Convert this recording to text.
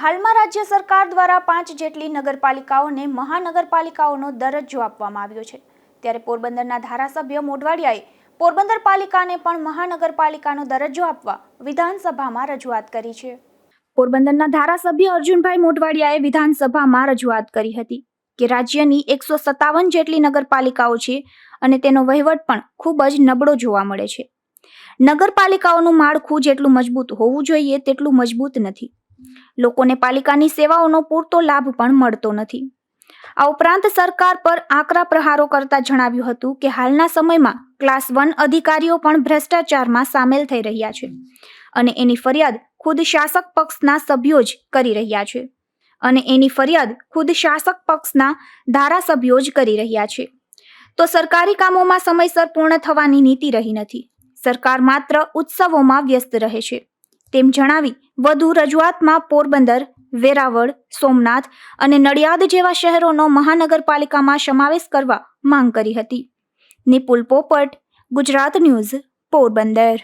હાલમાં રાજ્ય સરકાર દ્વારા પાંચ જેટલી નગરપાલિકાઓને મહાનગરપાલિકાઓનો દરજ્જો આપવામાં આવ્યો છે. ત્યારે પોરબંદરના ધારાસભ્ય મોઢવાડિયાએ પોરબંદર પાલિકાને પણ મહાનગરપાલિકાનો દરજ્જો આપવા વિધાનસભામાં રજૂઆત કરી છે. પોરબંદરના ધારાસભ્ય અર્જુનભાઈ મોઢવાડિયાએ વિધાનસભામાં રજૂઆત કરી હતી કે રાજ્યની એકસો સત્તાવન જેટલી નગરપાલિકાઓ છે અને તેનો વહીવટ પણ ખૂબ જ નબળો જોવા મળે છે. નગરપાલિકાઓનું માળખું જેટલું મજબૂત હોવું જોઈએ, તેટલું મજબૂત નથી. લોકોને પાલિકાની સેવાઓનો પૂરતો લાભ પણ મળતો નથી. આ ઉપરાંત સરકાર પર આકરા પ્રહારો કરતા જણાવ્યું હતું કે હાલના સમયમાં ક્લાસ વન અધિકારીઓ પણ ભ્રષ્ટાચારમાં સામેલ થઈ રહ્યા છે અને એની ફરિયાદ ખુદ શાસક પક્ષના સભ્યો જ કરી રહ્યા છે અને એની ફરિયાદ ખુદ શાસક પક્ષના ધારાસભ્યો જ કરી રહ્યા છે. તો સરકારી કામોમાં સમયસર પૂર્ણ થવાની નીતિ રહી નથી. સરકાર માત્ર ઉત્સવોમાં વ્યસ્ત રહે છે. તેમ જણાવી, વધુ રજૂઆતમાં પોરબંદર, વેરાવળ, સોમનાથ અને નડિયાદ જેવા શહેરોનો મહાનગરપાલિકામાં સમાવેશ કરવા માંગ કરી હતી. નિપુલ પોપટ, ગુજરાત ન્યૂઝ, પોરબંદર.